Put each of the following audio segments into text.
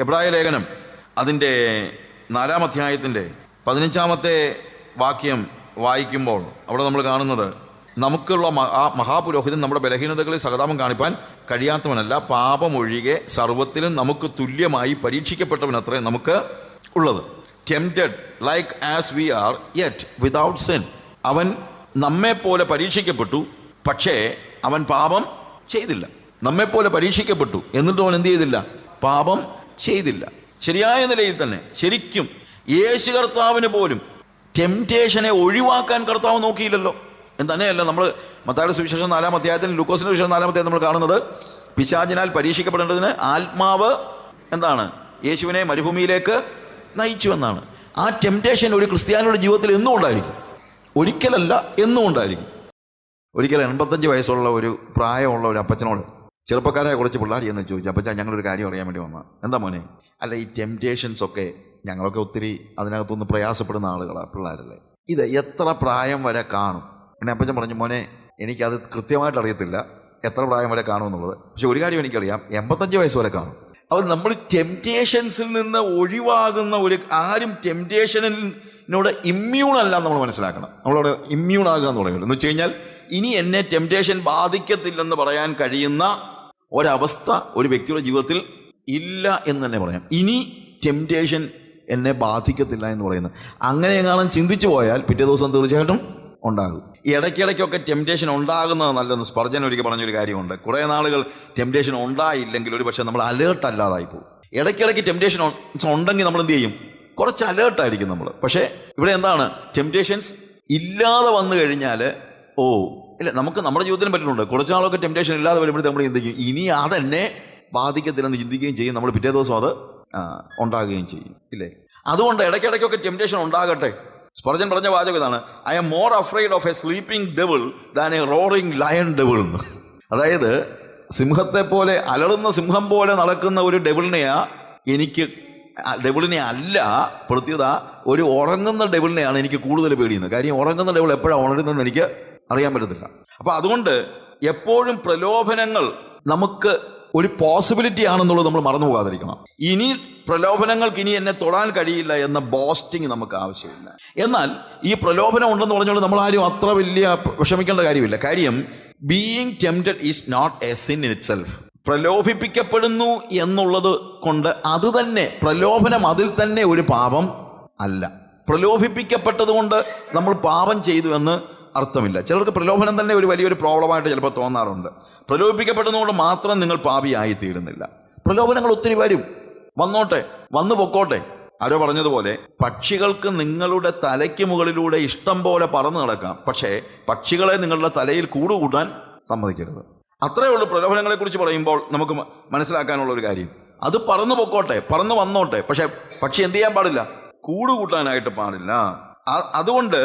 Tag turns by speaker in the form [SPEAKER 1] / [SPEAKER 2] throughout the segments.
[SPEAKER 1] എബ്രായ ലേഖനം അതിന്റെ നാലാം അധ്യായത്തിന്റെ പതിനഞ്ചാമത്തെ വാക്യം വായിക്കുമ്പോൾ അവിടെ നമ്മൾ കാണുന്നത് നമുക്കുള്ള ആ മഹാപുരോഹിതൻ നമ്മുടെ ബലഹീനതകളിൽ സഹതാപം കാണിപ്പാൻ കഴിയാത്തവനല്ല പാപമൊഴികെ സർവത്തിലും നമുക്ക് തുല്യമായി പരീക്ഷിക്കപ്പെട്ടവൻ പരീക്ഷിക്കപ്പെട്ടവനത്രേ നമുക്ക് ഉള്ളത്. Tempted like as we are yet without sin അവൻ നമ്മെപ്പോലെ പരീക്ഷിക്കപ്പെട്ടു പക്ഷേ അവൻ പാപം ചെയ്തില്ല. നമ്മെപ്പോലെ പരീക്ഷിക്കപ്പെട്ടു. എന്നിട്ടും അവൻ എന്ത് ചെയ്തില്ല? പാപം ചെയ്തില്ല. ശരിയായ നിലയിൽ തന്നെ ശരിക്കും യേശു കർത്താവിന് പോലും ടെംപ്റ്റേഷനെ ഒഴിവാക്കാൻ കർത്താവ് നോക്കിയില്ലല്ലോ. എന്ന് തന്നെയല്ല നമ്മൾ മത്തായുടെ സുവിശേഷം നാലാം അധ്യായത്തിൽ ലൂക്കോസിന്റെ സുവിശേഷം നാലാം അധ്യായം നമ്മൾ കാണുന്നത് പിശാചിനാൽ പരീക്ഷിക്കപ്പെടേണ്ടതിന് ആത്മാവ് എന്താണ്? യേശുവിനെ മരുഭൂമിയിലേക്ക് നയിച്ചു എന്നാണ്. ആ ടെംപ്റ്റേഷൻ ഒരു ക്രിസ്ത്യാനിയുടെ ജീവിതത്തിൽ എന്നും ഉണ്ടായിരിക്കും. ഒരിക്കലല്ല എന്നും ഉണ്ടായിരിക്കും. ഒരിക്കൽ എൺപത്തഞ്ച് വയസ്സുള്ള ഒരു പ്രായമുള്ള ഒരു അപ്പച്ചനോട് ചെറുപ്പക്കാരായ കുറച്ച് പിള്ളേർ ചോദിച്ചു അപ്പച്ചാ ഞങ്ങളൊരു കാര്യം അറിയാൻ വേണ്ടി വന്ന എന്താ മോനെ? അല്ല ഈ ടെംപ്റ്റേഷൻസ് ഒക്കെ ഞങ്ങളൊക്കെ ഒത്തിരി അതിനകത്തുനിന്ന് പ്രയാസപ്പെടുന്ന ആളുകളാണ് പിള്ളേരല്ലേ. ഇത് എത്ര പ്രായം വരെ കാണും? പിന്നെ അപ്പച്ചൻ പറഞ്ഞു മോനെ എനിക്കത് കൃത്യമായിട്ട് അറിയത്തില്ല. എത്ര പ്രായം വരെ കാണുമെന്നുള്ളത് പക്ഷെ ഒരു കാര്യം എനിക്കറിയാം. എൺപത്തഞ്ച് വയസ്സ് വരെ കാണും. അപ്പോൾ നമ്മൾ ടെംപ്റ്റേഷൻസിൽ നിന്ന് ഒഴിവാകുന്ന ഒരു ആരും ടെംപ്റ്റേഷനിനോട് ഇമ്മ്യൂൺ അല്ല നമ്മൾ മനസ്സിലാക്കണം. നമ്മളവിടെ ഇമ്മ്യൂൺ ആകുക എന്ന് പറയുന്നത് എന്ന് വെച്ച് കഴിഞ്ഞാൽ ഇനി എന്നെ ടെംപ്റ്റേഷൻ ബാധിക്കത്തില്ലെന്ന് പറയാൻ കഴിയുന്ന ഒരവസ്ഥ ഒരു വ്യക്തിയുടെ ജീവിതത്തിൽ ഇല്ല എന്ന് തന്നെ പറയാം. ഇനി ടെംപ്റ്റേഷൻ എന്നെ ബാധിക്കത്തില്ല എന്ന് പറയുന്നത്. അങ്ങനെ എങ്ങാനും ചിന്തിച്ചു പോയാൽ പിറ്റേ ദിവസം തീർച്ചയായിട്ടും ഉണ്ടാകും. ഇടയ്ക്കിടയ്ക്കൊക്കെ ടെംപ്റ്റേഷൻ ഉണ്ടാകുന്നത് നല്ലതെന്ന് സ്പർജൻ ഒരിക്കൽ പറഞ്ഞൊരു കാര്യമുണ്ട്. കുറേ നാളുകൾ ടെംപ്റ്റേഷൻ ഉണ്ടായില്ലെങ്കിൽ ഒരു പക്ഷേ നമ്മൾ അലേർട്ട് അല്ലാതായി പോകും. ഇടയ്ക്കിടയ്ക്ക് ടെംപ്റ്റേഷൻ ഉണ്ടെങ്കിൽ നമ്മൾ എന്ത് ചെയ്യും? കുറച്ച് അലേർട്ടായിരിക്കും നമ്മൾ. പക്ഷേ ഇവിടെ എന്താണ്? ടെംപ്റ്റേഷൻസ് ഇല്ലാതെ വന്നു കഴിഞ്ഞാൽ ഓ ഇല്ല നമുക്ക് നമ്മുടെ ജീവിതത്തിലും പറ്റുന്നുണ്ട്. കുറച്ച് നാളൊക്കെ ടെംപ്റ്റേഷൻ ഇല്ലാതെ വരുമ്പോഴത്തേക്ക് നമ്മൾ ചിന്തിക്കും. ഇനി അതെന്നെ ബാധിക്കത്തില്ലെന്ന് ചിന്തിക്കുകയും ചെയ്യും. നമ്മൾ പിറ്റേ ദിവസം അത് ഉണ്ടാകുകയും ചെയ്യും. ഇല്ലേ? അതുകൊണ്ട് ഇടയ്ക്കിടയ്ക്കൊക്കെ ടെംപ്റ്റേഷൻ ഉണ്ടാകട്ടെ. സ്പർജൻ പറഞ്ഞ വാചകം ഇതാണ്. I'm more afraid of a sleeping devil than a roaring lion devil എന്ന്. അതായത് സിംഹത്തെ പോലെ അലറുന്ന സിംഹം പോലെ നടക്കുന്ന ഒരു ഡെവിളിനെയാ എനിക്ക് ഡെവിളിനെ അല്ല പ്രത്യേകത ഒരു ഉറങ്ങുന്ന ഡെവിളിനെയാണ് എനിക്ക് കൂടുതൽ പേടിയുന്നത്. കാര്യം ഉറങ്ങുന്ന ഡെവിൾ എപ്പോഴാണ് ഉണരുന്നതെന്ന് എനിക്ക് അറിയാൻ പറ്റത്തില്ല. അപ്പൊ അതുകൊണ്ട് എപ്പോഴും പ്രലോഭനങ്ങൾ നമുക്ക് ഒരു പോസിബിലിറ്റി ആണെന്നുള്ളത് നമ്മൾ മറന്നു പോകാതിരിക്കണം. ഇനി പ്രലോഭനങ്ങൾക്ക് ഇനി എന്നെ തൊടാൻ കഴിയില്ല എന്ന ബോസ്റ്റിംഗ് നമുക്ക് ആവശ്യമില്ല. എന്നാൽ ഈ പ്രലോഭനം ഉണ്ടെന്ന് പറഞ്ഞുകൊണ്ട് നമ്മൾ ആരും അത്ര വലിയ വിഷമിക്കേണ്ട കാര്യമില്ല. കാര്യം being tempted is not a sin in itself പ്രലോഭിപ്പിക്കപ്പെടുന്നു എന്നുള്ളത് കൊണ്ട് അത് തന്നെ പ്രലോഭനം അതിൽ തന്നെ ഒരു പാപം അല്ല. പ്രലോഭിപ്പിക്കപ്പെട്ടതുകൊണ്ട് നമ്മൾ പാപം ചെയ്തു എന്ന് അർത്ഥമില്ല. ചിലർക്ക് പ്രലോഭനം തന്നെ ഒരു വലിയൊരു പ്രോബ്ലമായിട്ട് ചിലപ്പോൾ തോന്നാറുണ്ട്. പ്രലോഭിപ്പിക്കപ്പെടുന്നതുകൊണ്ട് മാത്രം നിങ്ങൾ പാപിയായി തീരുന്നില്ല പ്രലോഭനങ്ങൾ ഒത്തിരി വരും. വന്നോട്ടെ വന്നു പൊക്കോട്ടെ. ആരോ പറഞ്ഞതുപോലെ പക്ഷികൾക്ക് നിങ്ങളുടെ തലയ്ക്ക് മുകളിലൂടെ ഇഷ്ടം പോലെ പറന്നു നടക്കാം. പക്ഷേ പക്ഷികളെ നിങ്ങളുടെ തലയിൽ കൂടുകൂട്ടാൻ സമ്മതിക്കരുത്. അത്രയേ ഉള്ളൂ പ്രലോഭനങ്ങളെക്കുറിച്ച് പറയുമ്പോൾ നമുക്ക് മനസ്സിലാക്കാനുള്ള ഒരു കാര്യം. അത് പറന്നു പൊക്കോട്ടെ പറന്നു വന്നോട്ടെ. പക്ഷെ പക്ഷി എന്ത് ചെയ്യാൻ പാടില്ല? കൂടുകൂട്ടാനായിട്ട് പാടില്ല. അതുകൊണ്ട്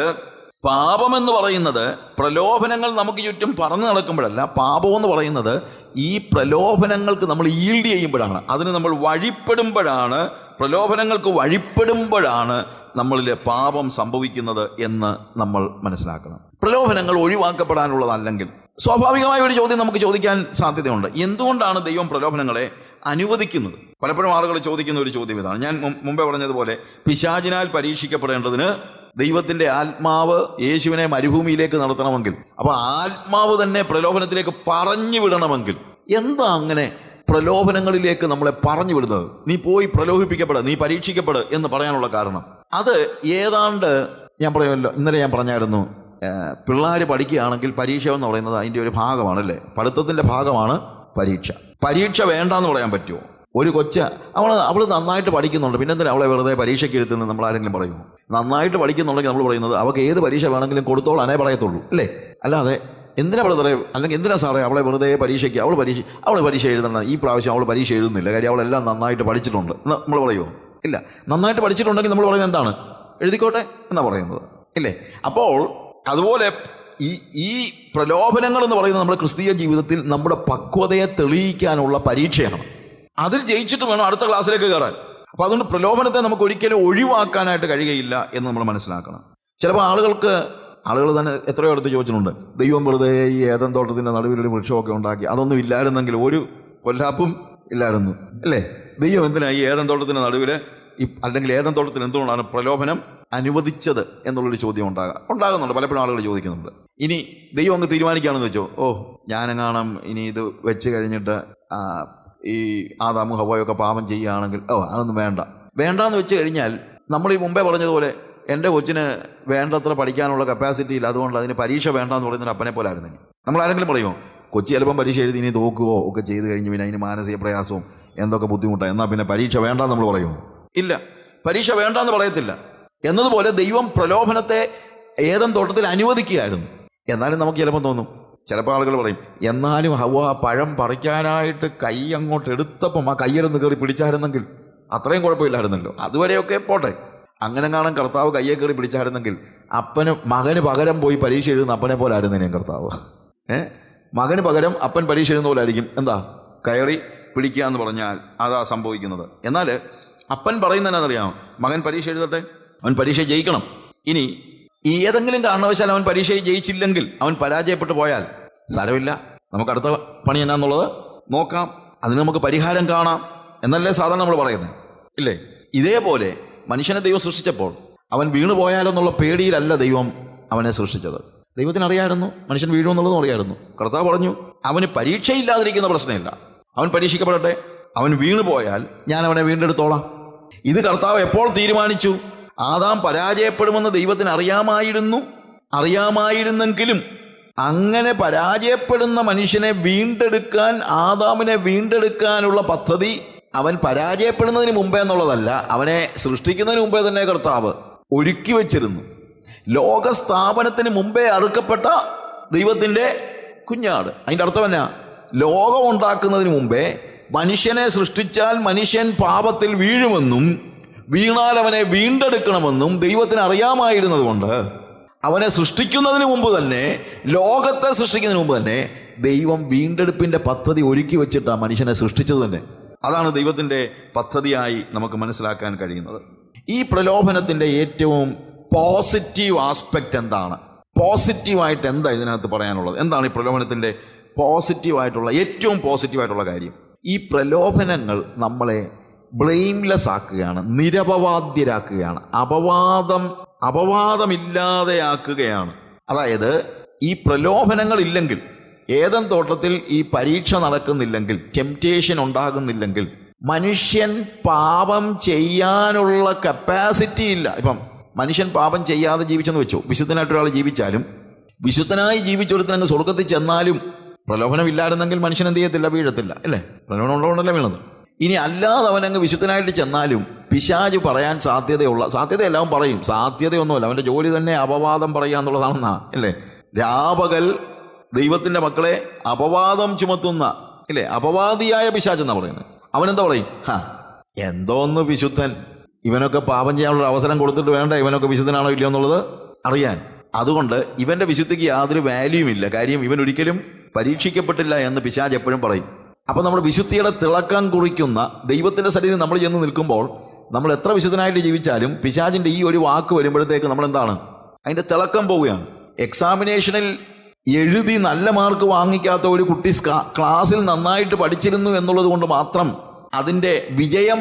[SPEAKER 1] പാപമെന്ന് പറയുന്നത് പ്രലോഭനങ്ങൾ നമുക്ക് ചുറ്റും പറന്നു നടക്കുമ്പോഴല്ല പാപമെന്ന് പറയുന്നത് ഈ പ്രലോഭനങ്ങൾക്ക് നമ്മൾ ഈൽഡ് ചെയ്യുമ്പോഴാണ്. അതിന് നമ്മൾ വഴിപ്പെടുമ്പോഴാണ് പ്രലോഭനങ്ങൾക്ക് വഴിപ്പെടുമ്പോഴാണ് നമ്മളിൽ പാപം സംഭവിക്കുന്നത് എന്ന് നമ്മൾ മനസ്സിലാക്കണം. പ്രലോഭനങ്ങൾ ഒഴിവാക്കപ്പെടാനുള്ളതല്ലെങ്കിൽ സ്വാഭാവികമായ ഒരു ചോദ്യം നമുക്ക് ചോദിക്കാൻ സാധ്യതയുണ്ട്. എന്തുകൊണ്ടാണ് ദൈവം പ്രലോഭനങ്ങളെ അനുവദിക്കുന്നത്? പലപ്പോഴും ആളുകൾ ചോദിക്കുന്ന ഒരു ചോദ്യം ഇതാണ്. ഞാൻ മുമ്പേ പറഞ്ഞതുപോലെ പിശാചിനാൽ പരീക്ഷിക്കപ്പെടേണ്ടതിന് ദൈവത്തിന്റെ ആത്മാവ് യേശുവിനെ മരുഭൂമിയിലേക്ക് നടത്തണമെങ്കിൽ അപ്പൊ ആത്മാവ് തന്നെ പ്രലോഭനത്തിലേക്ക് പറഞ്ഞു വിടണമെങ്കിൽ എന്താ അങ്ങനെ പ്രലോഭനങ്ങളിലേക്ക് നമ്മളെ പറഞ്ഞു വിടുന്നത്? നീ പോയി പ്രലോഭിപ്പിക്കപ്പെട നീ പരീക്ഷിക്കപ്പെട് എന്ന് പറയാനുള്ള കാരണം. അത് ഏതാണ്ട് ഞാൻ പറയുമല്ലോ ഇന്നലെ ഞാൻ പറഞ്ഞായിരുന്നു പിള്ളേർ പഠിക്കുകയാണെങ്കിൽ പരീക്ഷ എന്ന് പറയുന്നത് അതിന്റെ ഒരു ഭാഗമാണ് അല്ലേ? പഠിത്തത്തിന്റെ ഭാഗമാണ് പരീക്ഷ. പരീക്ഷ വേണ്ടാന്ന് പറയാൻ പറ്റുമോ? ഒരു കൊച്ച അവൾ അവൾ നന്നായിട്ട് പഠിക്കുന്നുണ്ട് പിന്നെ എന്തിനാ അവളെ വെറുതെ പരീക്ഷയ്ക്ക് ഇരുത്തുന്നത് നമ്മൾ ആരെങ്കിലും പറയുമോ? നന്നായിട്ട് പഠിക്കുന്നുണ്ടെങ്കിൽ നമ്മൾ പറയുന്നത് അവൾക്ക് ഏത് പരീക്ഷ വേണമെങ്കിലും കൊടുത്തോളാനേ പറയത്തുള്ളൂ അല്ലേ? അല്ലാതെ എന്തിനാ ബ്രദറെ അല്ലെങ്കിൽ എന്തിനാ സാറേ അവളെ വെറുതെ പരീക്ഷയ്ക്ക് അവൾ പരീക്ഷ അവൾ പരീക്ഷ എഴുതണം ഈ പ്രാവശ്യം അവൾ പരീക്ഷ എഴുതുന്നില്ല കാര്യം അവളെല്ലാം നന്നായിട്ട് പഠിച്ചിട്ടുണ്ട്. എന്ന് നമ്മൾ പറയുമോ ഇല്ല. നന്നായിട്ട് പഠിച്ചിട്ടുണ്ടെങ്കിൽ നമ്മൾ പറയുന്നത് എന്താണ്? എഴുതിക്കോട്ടെ എന്നാ പറയുന്നത് ഇല്ലേ? അപ്പോൾ അതുപോലെ ഈ ഈ പ്രലോഭനങ്ങൾ എന്ന് പറയുന്നത് നമ്മുടെ ക്രിസ്തീയ ജീവിതത്തിൽ നമ്മുടെ പക്വതയെ തെളിയിക്കാനുള്ള പരീക്ഷയാണ്. അതിൽ ജയിച്ചിട്ട് വേണം അടുത്ത ക്ലാസ്സിലേക്ക് കയറാൻ. അപ്പോൾ അതുകൊണ്ട് പ്രലോഭനത്തെ നമുക്ക് ഒരിക്കലും ഒഴിവാക്കാനായിട്ട് കഴിയുകയില്ല എന്ന് നമ്മൾ മനസ്സിലാക്കണം. ചിലപ്പോൾ ആളുകൾക്ക് ആളുകൾ തന്നെ എത്രയോ അടുത്ത് ചോദിച്ചിട്ടുണ്ട്. ദൈവം വെറുതെ ഈ ഏതൻ തോട്ടത്തിന്റെ നടുവിലൊരു വൃക്ഷമൊക്കെ ഉണ്ടാക്കി അതൊന്നും ഇല്ലായിരുന്നെങ്കിൽ ഒരു കൊല്ലാപ്പും ഇല്ലായിരുന്നു അല്ലേ? ദൈവം എന്തിനാ ഈ ഏതൻ തോട്ടത്തിന്റെ നടുവിൽ ഈ അല്ലെങ്കിൽ ഏതൻ തോട്ടത്തിൽ എന്തുകൊണ്ടാണ് പ്രലോഭനം അനുവദിച്ചത് എന്നുള്ളൊരു ചോദ്യം ഉണ്ടാകാം ഉണ്ടാകുന്നുണ്ട്. പലപ്പോഴും ആളുകൾ ചോദിക്കുന്നുണ്ട്. ഇനി ദൈവം അങ്ങ് തീരുമാനിക്കുകയാണെന്ന് വെച്ചോ? ഓ ഞാനെങ്ങാണം ഇനി ഇത് വെച്ച് കഴിഞ്ഞിട്ട് ഈ ആദാമു ഹവയൊക്കെ പാപം ചെയ്യുകയാണെങ്കിൽ ഓ അതൊന്നും വേണ്ട. വേണ്ടാന്ന് വെച്ച് കഴിഞ്ഞാൽ നമ്മൾ ഈ മുമ്പേ പറഞ്ഞതുപോലെ എന്റെ കൊച്ചിന് വേണ്ടത്ര പഠിക്കാനുള്ള കപ്പാസിറ്റി ഇല്ല. അതുകൊണ്ട് അതിന് പരീക്ഷ വേണ്ടെന്ന് പറയുന്നത് അപ്പനെ പോലെ ആയിരുന്നു നമ്മൾ ആരെങ്കിലും പറയുമോ? കൊച്ചി ചിലപ്പം പരീക്ഷ എഴുതി ഇനി തോക്കുകയോ ഒക്കെ ചെയ്ത് കഴിഞ്ഞ് പിന്നെ അതിന് മാനസിക പ്രയാസവും എന്തൊക്കെ ബുദ്ധിമുട്ടാണ് എന്നാൽ പിന്നെ പരീക്ഷ വേണ്ടെന്ന് നമ്മൾ പറയുമോ? ഇല്ല. പരീക്ഷ വേണ്ടെന്ന് പറയത്തില്ല. എന്നതുപോലെ ദൈവം പ്രലോഭനത്തെ ഏതം തോട്ടത്തിൽ അനുവദിക്കുകയായിരുന്നു. എന്നാലും നമുക്ക് ചിലപ്പം തോന്നും ചിലപ്പോൾ ആളുകൾ പറയും എന്നാലും ഹവ ആ പഴം പറിക്കാനായിട്ട് കൈ അങ്ങോട്ട് എടുത്തപ്പം ആ കയ്യിലൊന്ന് കയറി പിടിച്ചായിരുന്നെങ്കിൽ അത്രയും കുഴപ്പമില്ലായിരുന്നല്ലോ. അതുവരെയൊക്കെ പോട്ടെ. അങ്ങനെ കാണാൻ കർത്താവ് കയ്യെ കയറി പിടിച്ചായിരുന്നെങ്കിൽ അപ്പന് മകന് പകരം പോയി പരീക്ഷ എഴുതുന്ന അപ്പനെ പോലെ ആയിരുന്നു കർത്താവ്. ഏ? മകന് പകരം അപ്പൻ പരീക്ഷ എഴുതുന്ന പോലെ ആയിരിക്കും. എന്താ? കയറി പിടിക്കുക എന്ന് പറഞ്ഞാൽ അതാ സംഭവിക്കുന്നത്. എന്നാൽ അപ്പൻ പറയുന്നതെന്നറിയാമോ മകൻ പരീക്ഷ എഴുതട്ടെ? അവൻ പരീക്ഷ ജയിക്കണം. ഇനി ഏതെങ്കിലും കാരണവശാൽ അവൻ പരീക്ഷയിൽ ജയിച്ചില്ലെങ്കിൽ അവൻ പരാജയപ്പെട്ടു പോയാൽ സാരമില്ല. നമുക്ക് അടുത്ത പണി എന്നാന്നുള്ളത് നോക്കാം. അതിന് നമുക്ക് പരിഹാരം കാണാം എന്നല്ലേ സാധാരണ നമ്മൾ പറയുന്നത്. ഇല്ലേ? ഇതേപോലെ മനുഷ്യനെ ദൈവം സൃഷ്ടിച്ചപ്പോൾ അവൻ വീണു പോയാലെന്നുള്ള പേടിയിലല്ല ദൈവം അവനെ സൃഷ്ടിച്ചത്. ദൈവത്തിന് അറിയായിരുന്നു മനുഷ്യൻ വീഴുമെന്നുള്ളതും അറിയായിരുന്നു കർത്താവ് പറഞ്ഞു അവന് പരീക്ഷയില്ലാതിരിക്കുന്ന പ്രശ്നമില്ല. അവൻ പരീക്ഷിക്കപ്പെടട്ടെ. അവൻ വീണു പോയാൽ ഞാൻ അവനെ വീണ്ടെടുത്തോളാം. ഇത് കർത്താവ് എപ്പോൾ തീരുമാനിച്ചു? ആദാം പരാജയപ്പെടുമെന്ന് ദൈവത്തിന് അറിയാമായിരുന്നു. അറിയാമായിരുന്നെങ്കിലും അങ്ങനെ പരാജയപ്പെടുന്ന മനുഷ്യനെ വീണ്ടെടുക്കാൻ ആദാമിനെ വീണ്ടെടുക്കാനുള്ള പദ്ധതി അവൻ പരാജയപ്പെടുന്നതിന് മുമ്പേ എന്നുള്ളതല്ല അവനെ സൃഷ്ടിക്കുന്നതിന് മുമ്പേ തന്നെ കർത്താവ് ഒരുക്കി വച്ചിരുന്നു. ലോക സ്ഥാപനത്തിന് മുമ്പേ അറുക്കപ്പെട്ട ദൈവത്തിന്റെ കുഞ്ഞാട്. അതിന്റെ അർത്ഥം എന്നാ? ലോകം ഉണ്ടാക്കുന്നതിന് മുമ്പേ മനുഷ്യനെ സൃഷ്ടിച്ചാൽ മനുഷ്യൻ പാപത്തിൽ വീഴുമെന്നും വീണാൽ അവനെ വീണ്ടെടുക്കണമെന്നും ദൈവത്തിന് അറിയാമായിരുന്നതുകൊണ്ട് അവനെ സൃഷ്ടിക്കുന്നതിന് മുമ്പ് തന്നെ ലോകത്തെ സൃഷ്ടിക്കുന്നതിന് മുമ്പ് തന്നെ ദൈവം വീണ്ടെടുപ്പിന്റെ പദ്ധതി ഒരുക്കി വെച്ചിട്ടാണ് മനുഷ്യനെ സൃഷ്ടിച്ചത് തന്നെ. അതാണ് ദൈവത്തിന്റെ പദ്ധതിയായി നമുക്ക് മനസ്സിലാക്കാൻ കഴിയുന്നത്. ഈ പ്രലോഭനത്തിന്റെ ഏറ്റവും പോസിറ്റീവ് ആസ്പെക്റ്റ് എന്താണ്? പോസിറ്റീവായിട്ട് എന്താ ഇതിനകത്ത് പറയാനുള്ളത്? എന്താണ് ഈ പ്രലോഭനത്തിന്റെ പോസിറ്റീവായിട്ടുള്ള ഏറ്റവും പോസിറ്റീവായിട്ടുള്ള കാര്യം? ഈ പ്രലോഭനങ്ങൾ നമ്മളെ ബ്ലെയിംലെസ് ആക്കുകയാണ് നിരപവാദ്യരാക്കുകയാണ് അപവാദം അപവാദമില്ലാതെയാക്കുകയാണ്. അതായത് ഈ പ്രലോഭനങ്ങൾ ഇല്ലെങ്കിൽ ഏതൻ തോട്ടത്തിൽ ഈ പരീക്ഷ നടക്കുന്നില്ലെങ്കിൽ ടെംപ്റ്റേഷൻ ഉണ്ടാകുന്നില്ലെങ്കിൽ മനുഷ്യൻ പാപം ചെയ്യാനുള്ള കപ്പാസിറ്റി ഇല്ല. ഇപ്പം മനുഷ്യൻ പാപം ചെയ്യാതെ ജീവിച്ചെന്ന് വെച്ചു. വിശുദ്ധനായിട്ട് ഒരാൾ ജീവിച്ചാലും വിശുദ്ധനായി ജീവിച്ചൊരുത്തിന് അങ്ങ് സ്വർഗത്തിൽ ചെന്നാലും പ്രലോഭനം ഇല്ലായിരുന്നെങ്കിൽ മനുഷ്യൻ എന്ത് ചെയ്യത്തില്ല? വീഴത്തില്ല. അല്ലേ? പ്രലോഭനം ഉള്ളതുകൊണ്ടല്ലേ വീണത്? ഇനി അല്ലാതെ അവനങ്ങ് വിശുദ്ധനായിട്ട് ചെന്നാലും പിശാജ് പറയാൻ സാധ്യതയുള്ള സാധ്യത എല്ലാം പറയും. സാധ്യതയൊന്നുമല്ല. അവന്റെ ജോലി തന്നെ അപവാദം പറയുക എന്നുള്ളതാണെന്നാണ് അല്ലേ? രാപകൽ ദൈവത്തിന്റെ മക്കളെ അപവാദം ചുമത്തുന്ന അല്ലേ അപവാദിയായ പിശാജ് എന്നാ പറയുന്നത്. അവനെന്താ പറയും? ഹാ എന്തോന്ന് വിശുദ്ധൻ. ഇവനൊക്കെ പാപം ചെയ്യാനുള്ള അവസരം കൊടുത്തിട്ട് വേണ്ട? ഇവനൊക്കെ വിശുദ്ധനാണോ ഇല്ലയോ എന്നുള്ളത് അറിയാൻ. അതുകൊണ്ട് ഇവന്റെ വിശുദ്ധിക്ക് യാതൊരു വാല്യൂ ഇല്ല. കാര്യം ഇവൻ ഒരിക്കലും പരീക്ഷിക്കപ്പെട്ടില്ല എന്ന് പിശാജ് എപ്പോഴും പറയും. അപ്പൊ നമ്മൾ വിശുദ്ധിയുടെ തിളക്കം കുറിക്കുന്ന ദൈവത്തിന്റെ സന്നിധി നമ്മൾ ചെന്ന് നിൽക്കുമ്പോൾ നമ്മൾ എത്ര വിശുദ്ധനായിട്ട് ജീവിച്ചാലും പിശാചിന്റെ ഈ ഒരു വാക്ക് വരുമ്പോഴത്തേക്ക് നമ്മൾ എന്താണ്? അതിന്റെ തിളക്കം പോവുകയാണ്. എക്സാമിനേഷനിൽ എഴുതി നല്ല മാർക്ക് വാങ്ങിക്കാത്ത ഒരു കുട്ടി ക്ലാസ്സിൽ നന്നായിട്ട് പഠിച്ചിരുന്നു എന്നുള്ളത് കൊണ്ട് മാത്രം അതിന്റെ വിജയം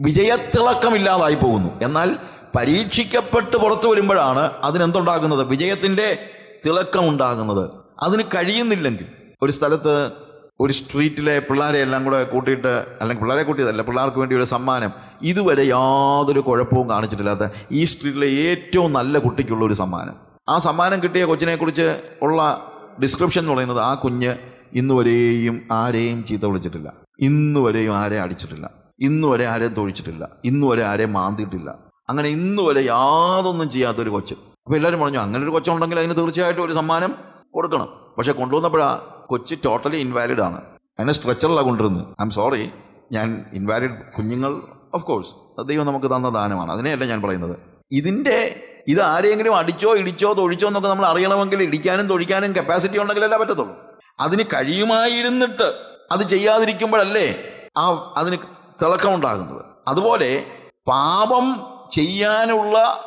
[SPEAKER 1] വിജയത്തിളക്കമില്ലാതായി പോകുന്നു. എന്നാൽ പരീക്ഷിക്കപ്പെട്ട് പുറത്തു വരുമ്പോഴാണ് അതിനെന്തുണ്ടാകുന്നത്? വിജയത്തിന്റെ തിളക്കം ഉണ്ടാകുന്നത് അതിന് കഴിയുന്നില്ലെങ്കിൽ ഒരു സ്ഥലത്ത് ഒരു സ്ട്രീറ്റിലെ പിള്ളേരെ എല്ലാം കൂടെ കൂട്ടിയിട്ട് അല്ലെങ്കിൽ പിള്ളേരെ കൂട്ടിയതല്ല പിള്ളേർക്ക് വേണ്ടി ഒരു സമ്മാനം. ഇതുവരെ യാതൊരു കുഴപ്പവും കാണിച്ചിട്ടില്ലാത്ത ഈ സ്ട്രീറ്റിലെ ഏറ്റവും നല്ല കുട്ടിക്കുള്ള ഒരു സമ്മാനം. ആ സമ്മാനം കിട്ടിയ കൊച്ചിനെക്കുറിച്ച് ഉള്ള ഡിസ്ക്രിപ്ഷൻ എന്ന് പറയുന്നത് ആ കുഞ്ഞ് ഇന്നുവരെയും ആരെയും ചീത്ത വിളിച്ചിട്ടില്ല. ഇന്നുവരെയും ആരെയും അടിച്ചിട്ടില്ല. ഇന്നുവരെ ആരെയും തൊഴിച്ചിട്ടില്ല. ഇന്നുവരെ ആരെയും മാന്തിയിട്ടില്ല. അങ്ങനെ ഇന്നുവരെ യാതൊന്നും ചെയ്യാത്തൊരു കൊച്ച്. അപ്പോൾ എല്ലാവരും പറഞ്ഞു അങ്ങനെ ഒരു കൊച്ചുണ്ടെങ്കിൽ അതിന് തീർച്ചയായിട്ടും ഒരു സമ്മാനം കൊടുക്കണം. പക്ഷെ കൊണ്ടുവന്നപ്പോഴാ കൊച്ച് ടോട്ടലി ഇൻവാലിഡ് ആണ്. അതിനെ സ്ട്രെച്ചറിലാണ് കൊണ്ടുവരുന്നത്. ഐ എം സോറി ഞാൻ ഇൻവാലിഡ് കുഞ്ഞുങ്ങൾ ഓഫ് കോഴ്സ് ദൈവം നമുക്ക് തന്ന ദാനമാണ്. അതിനെയല്ല ഞാൻ പറയുന്നത്. ഇതിന്റെ ഇത് ആരെങ്കിലും അടിച്ചോ ഇടിച്ചോ തൊഴിച്ചോ എന്നൊക്കെ നമ്മൾ അറിയണമെങ്കിൽ ഇടിക്കാനും തൊഴിക്കാനും കപ്പാസിറ്റി ഉണ്ടെങ്കിലല്ല പറ്റത്തുള്ളൂ. അതിന് കഴിയുമായിരുന്നിട്ട് അത് ചെയ്യാതിരിക്കുമ്പോഴല്ലേ ആ അതിന് തിളക്കമുണ്ടാകുന്നത്. അതുപോലെ പാപം ചെയ്യാനുള്ള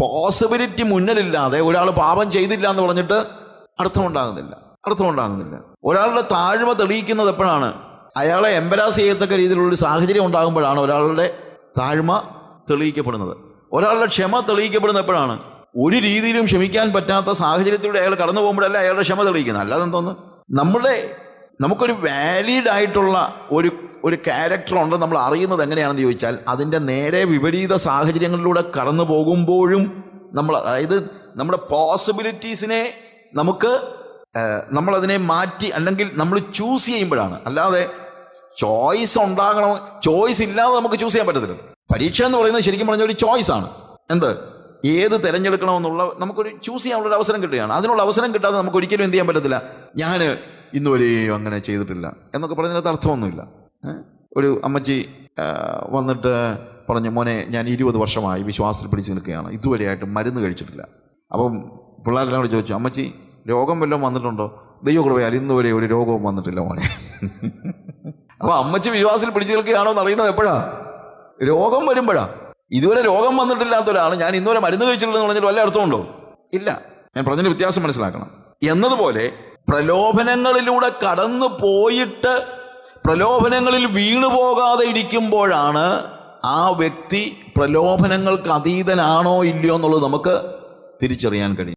[SPEAKER 1] പോസിബിലിറ്റി മുന്നിലില്ലാതെ ഒരാൾ പാപം ചെയ്തില്ല എന്ന് പറഞ്ഞിട്ട് അർത്ഥമുണ്ടാകുന്നില്ല. അർത്ഥമുണ്ടാകുന്നില്ല. ഒരാളുടെ താഴ്മ തെളിയിക്കുന്നത് എപ്പോഴാണ്? അയാളെ എംബലാസ് ചെയ്യത്തക്ക രീതിയിലുള്ള സാഹചര്യം ഉണ്ടാകുമ്പോഴാണ് ഒരാളുടെ താഴ്മ തെളിയിക്കപ്പെടുന്നത്. ഒരാളുടെ ക്ഷമ തെളിയിക്കപ്പെടുന്നത് എപ്പോഴാണ്? ഒരു രീതിയിലും ക്ഷമിക്കാൻ പറ്റാത്ത സാഹചര്യത്തിലൂടെ അയാൾ കടന്നു പോകുമ്പോഴല്ല അയാളുടെ ക്ഷമ തെളിയിക്കുന്നത്? അല്ലാതെ എന്തോന്ന്? നമ്മുടെ നമുക്കൊരു വാലിഡ് ആയിട്ടുള്ള ഒരു ഒരു ക്യാരക്ടർ ഉണ്ടെന്ന് നമ്മൾ അറിയുന്നത് എങ്ങനെയാണെന്ന് ചോദിച്ചാൽ അതിന്റെ നേരെ വിപരീത സാഹചര്യങ്ങളിലൂടെ കടന്നു പോകുമ്പോഴും നമ്മൾ അതായത് നമ്മുടെ പോസിബിലിറ്റീസിനെ നമുക്ക് നമ്മളതിനെ മാറ്റി അല്ലെങ്കിൽ നമ്മൾ ചൂസ് ചെയ്യുമ്പോഴാണ്. അല്ലാതെ ചോയ്സ് ഉണ്ടാകണം ചോയ്സ് ഇല്ലാതെ നമുക്ക് ചൂസ് ചെയ്യാൻ പറ്റത്തില്ല. പരീക്ഷ എന്ന് പറയുന്നത് ശരിക്കും പറഞ്ഞ ഒരു ചോയ്സ് ആണ്. എന്ത്? ഏത് തിരഞ്ഞെടുക്കണമെന്നുള്ള നമുക്കൊരു ചൂസ് ചെയ്യാനുള്ള ഒരു അവസരം കിട്ടുകയാണ്. അതിനുള്ള അവസരം കിട്ടാതെ നമുക്ക് ഒരിക്കലും എന്ത് ചെയ്യാൻ പറ്റത്തില്ല. ഞാൻ ഇന്നുവരെയും അങ്ങനെ ചെയ്തിട്ടില്ല എന്നൊക്കെ പറയുന്നതിനകത്ത് അർത്ഥമൊന്നുമില്ല. ഒരു അമ്മച്ചി വന്നിട്ട് പറഞ്ഞു മോനെ ഞാൻ ഇരുപത് വർഷമായി വിശ്വാസത്തിൽ പിടിച്ചു നിൽക്കുകയാണ്. ഇതുവരെയായിട്ട് മരുന്ന് കഴിച്ചിട്ടില്ല. അപ്പം പിള്ളേരെല്ലാം കൂടി ചോദിച്ചു അമ്മച്ചി രോഗം വല്ലതും വന്നിട്ടുണ്ടോ? ദൈവകൃപയാൽ ഇന്ന് വരെ ഒരു രോഗവും വന്നിട്ടില്ല മോനെ. അപ്പൊ അമ്മച്ചി വിശ്വാസത്തിൽ പിടിച്ചു നിൽക്കുകയാണോ എന്ന് അറിയുന്നത് എപ്പോഴാ? രോഗം വരുമ്പോഴാ. ഇതുവരെ രോഗം വന്നിട്ടില്ലാത്ത ഒരാൾ ഞാൻ ഇന്നുവരെ മരുന്ന് കഴിച്ചിട്ടില്ലെന്ന് പറഞ്ഞാൽ വല്ല അർത്ഥമുണ്ടോ? ഇല്ല. ഞാൻ പറഞ്ഞതിന് വ്യത്യാസം മനസ്സിലാക്കണം. എന്നതുപോലെ പ്രലോഭനങ്ങളിലൂടെ കടന്നു പോയിട്ട് പ്രലോഭനങ്ങളിൽ വീണു പോകാതെ ഇരിക്കുമ്പോഴാണ് ആ വ്യക്തി പ്രലോഭനങ്ങൾക്ക് അതീതനാണോ ഇല്ലയോ എന്നുള്ളത് നമുക്ക് തിരിച്ചറിയാൻ കഴിയും